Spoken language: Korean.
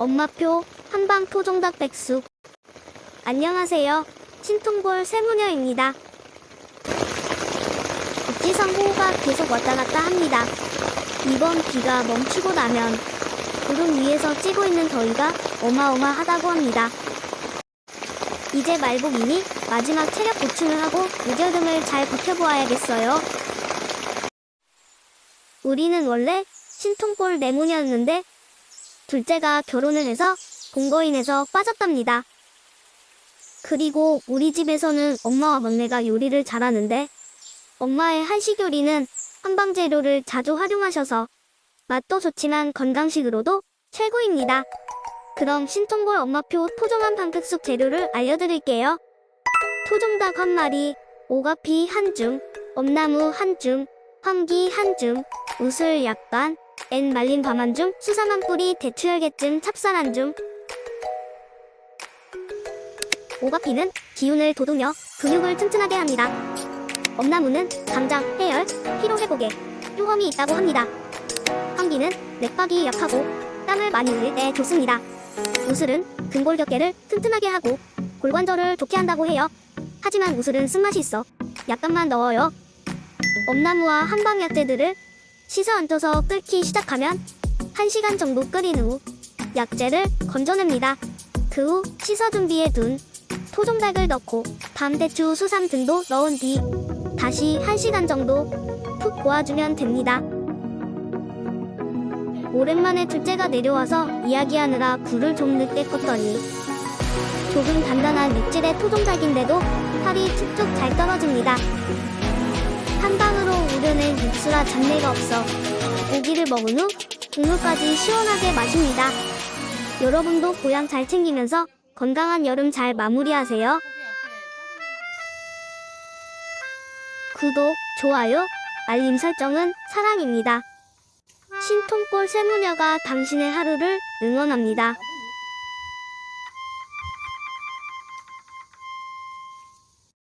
엄마표 한방 토종닭 백숙. 안녕하세요. 신통골 세무녀입니다. 국지선 호우가 계속 왔다 갔다 합니다. 이번 비가 멈추고 나면 구름 위에서 찌고 있는 더위가 어마어마하다고 합니다. 이제 말복이니 마지막 체력 보충을 하고 무결금을 잘 버텨보아야겠어요. 우리는 원래 신통골 내문이었는데 둘째가 결혼을 해서 공거인에서 빠졌답니다. 그리고 우리 집에서는 엄마와 막내가 요리를 잘하는데 엄마의 한식 요리는 한방 재료를 자주 활용하셔서 맛도 좋지만 건강식으로도 최고입니다. 그럼 신통골 엄마표 토종한 방백숙 재료를 알려드릴게요. 토종닭 한 마리, 오가피 한 줌, 엄나무 한 줌, 황기 한 줌, 우슬 약간, 엔 말린 밤 한 줌, 수삼 한 뿌리, 대추열개찜, 찹쌀 한 줌. 오가피는 기운을 돋우며 근육을 튼튼하게 합니다. 엄나무는 감장, 해열, 피로 회복에 효험이 있다고 합니다. 황기는 맥박이 약하고 땀을 많이 흘릴 때 좋습니다. 우슬은 근골격계를 튼튼하게 하고 골관절을 좋게 한다고 해요. 하지만 우슬은 쓴맛이 있어 약간만 넣어요. 엄나무와 한방 약재들을 씻어 얹어서 끓기 시작하면 1시간 정도 끓인 후 약재를 건져냅니다. 그 후 씻어 준비해 둔 토종닭을 넣고 밤대추, 수삼 등도 넣은 뒤 다시 1시간 정도 푹 고아주면 됩니다. 오랜만에 둘째가 내려와서 이야기하느라 굴을 좀 늦게 껐더니 조금 단단한 육질의 토종닭인데도 살이 툭툭 잘 떨어집니다. 한 방으로 우려낸 육수라 잡내가 없어 고기를 먹은 후 국물까지 시원하게 마십니다. 여러분도 보양 잘 챙기면서 건강한 여름 잘 마무리하세요. 구독, 좋아요, 알림 설정은 사랑입니다. 신통골 세무녀가 당신의 하루를 응원합니다.